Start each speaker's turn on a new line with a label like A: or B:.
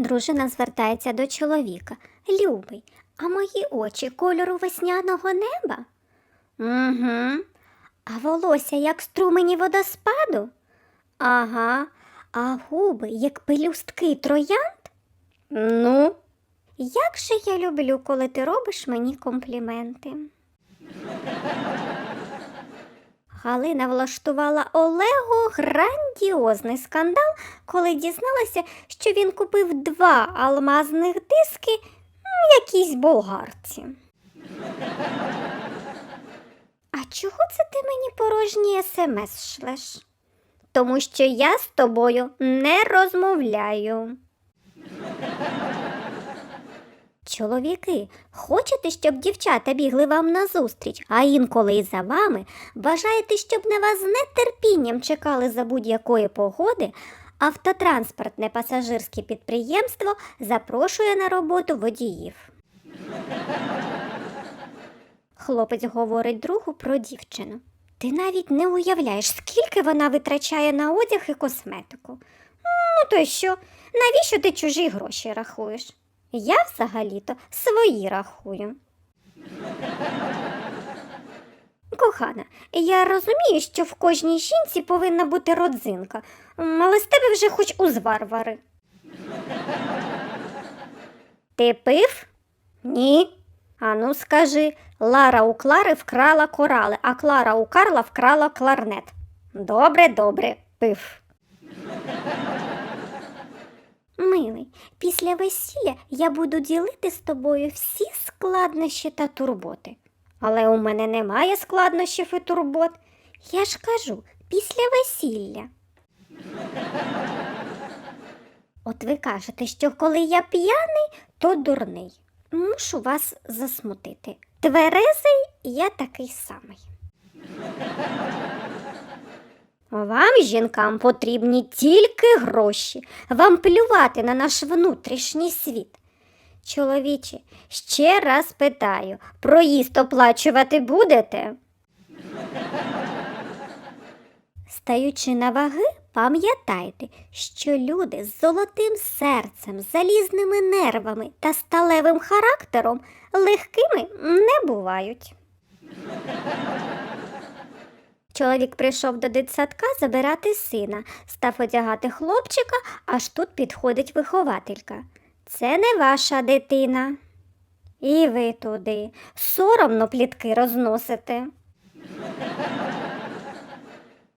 A: Дружина звертається до чоловіка. Любий, а мої очі кольору весняного неба? Угу. А волосся як струмені водоспаду? Ага. А губи як пелюстки троянд? Ну, як же я люблю, коли ти робиш мені компліменти. Галина влаштувала Олегу грандіозний скандал, коли дізналася, що він купив два алмазних диски якійсь болгарці. А чого це ти мені порожні смс шлеш? Тому що я з тобою не розмовляю. Чоловіки, хочете, щоб дівчата бігли вам назустріч, а інколи і за вами, бажаєте, щоб на вас з нетерпінням чекали за будь-якої погоди, автотранспортне пасажирське підприємство запрошує на роботу водіїв. Хлопець говорить другу про дівчину. Ти навіть не уявляєш, скільки вона витрачає на одяг і косметику. Ну, то й що? Навіщо ти чужі гроші рахуєш? Я взагалі-то свої рахую. Кохана, я розумію, що в кожній жінці повинна бути родзинка, але з тебе вже хоч узвар вари. Ти пив? Ні. Ану, скажи, Лара у Клари вкрала корали, а Клара у Карла вкрала кларнет. Добре, добре, пив. Після весілля я буду ділити з тобою всі складнощі та турботи. Але у мене немає складнощів і турбот. Я ж кажу, після весілля. От ви кажете, що коли я п'яний, то дурний. Мушу вас засмутити. Тверезий я такий самий. Вам, жінкам, потрібні тільки гроші, вам плювати на наш внутрішній світ. Чоловіче, ще раз питаю, проїзд оплачувати будете? Стаючи на ваги, пам'ятайте, що люди з золотим серцем, залізними нервами та сталевим характером легкими не бувають. Чоловік прийшов до дитсадка забирати сина, став одягати хлопчика, аж тут підходить вихователька. Це не ваша дитина. І ви туди соромно плітки розносите.